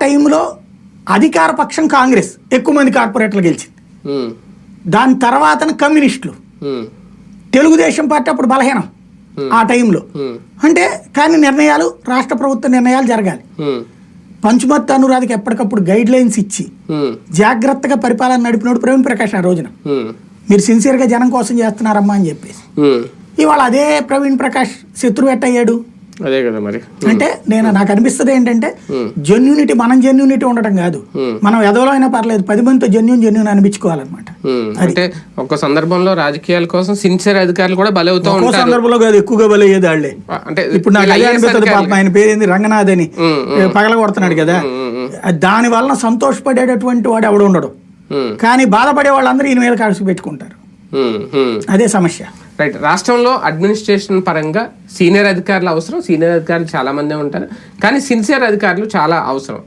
టైంలో అధికార పక్షం కాంగ్రెస్ ఎక్కువ మంది కార్పొరేటర్లు గెలిచింది. దాని తర్వాత కమ్యూనిస్టులు. తెలుగుదేశం పార్టీ అప్పుడు బలహీనం ఆ టైంలో. అంటే కానీ నిర్ణయాలు రాష్ట్ర ప్రభుత్వ నిర్ణయాలు జరగాలి. పంచుమత్ అనురాధకి ఎప్పటికప్పుడు గైడ్ లైన్స్ ఇచ్చి జాగ్రత్తగా పరిపాలన నడిపినోడు ప్రవీణ్ ప్రకాష్ ఆ రోజున. మీరు సిన్సియర్గా జనం కోసం చేస్తున్నారమ్మా అని చెప్పేసి. ఇవాళ అదే ప్రవీణ్ ప్రకాష్ శత్రువు ఎట్టయ్యాడు అదే కదా మరి. అంటే నేను నాకు అనిపిస్తుంది ఏంటంటే జెన్యూనిటీ మనం జెన్యూనిటీ ఉండటం కాదు. మనం ఎదవలో అయినా పర్లేదు పది మందితో జెన్యూన్ జెన్యూన్ అనిపించుకోవాలన్నమాట. అంటే ఒక సందర్భంలో రాజకీయాల కోసం సిన్సియర్ అధికారులు కూడా బలవుతూ ఉంటారు. సందర్భంలో కాదు ఎక్కువగా బలయ్యేది వాళ్ళే అంటే ఇప్పుడు నాకు అదే అనిపిస్తుంది పాపం ఆయన పేరేంది? రంగనాథ్ అని పగల కొడుతున్నాడు కదా. దాని వలన సంతోషపడేటటువంటి వాడు ఎవడు ఉండడు. కానీ బాధపడే వాళ్ళందరూ ఈయన మీద కాల్సి పెట్టుకుంటారు. అదే సమస్య. రైట్ రాష్ట్రంలో అడ్మినిస్ట్రేషన్ పరంగా సీనియర్ అధికారులు అవసరం సీనియర్ అధికారులు చాలా మందే ఉంటారు. కానీ సిన్సియర్ అధికారులు చాలా అవసరం.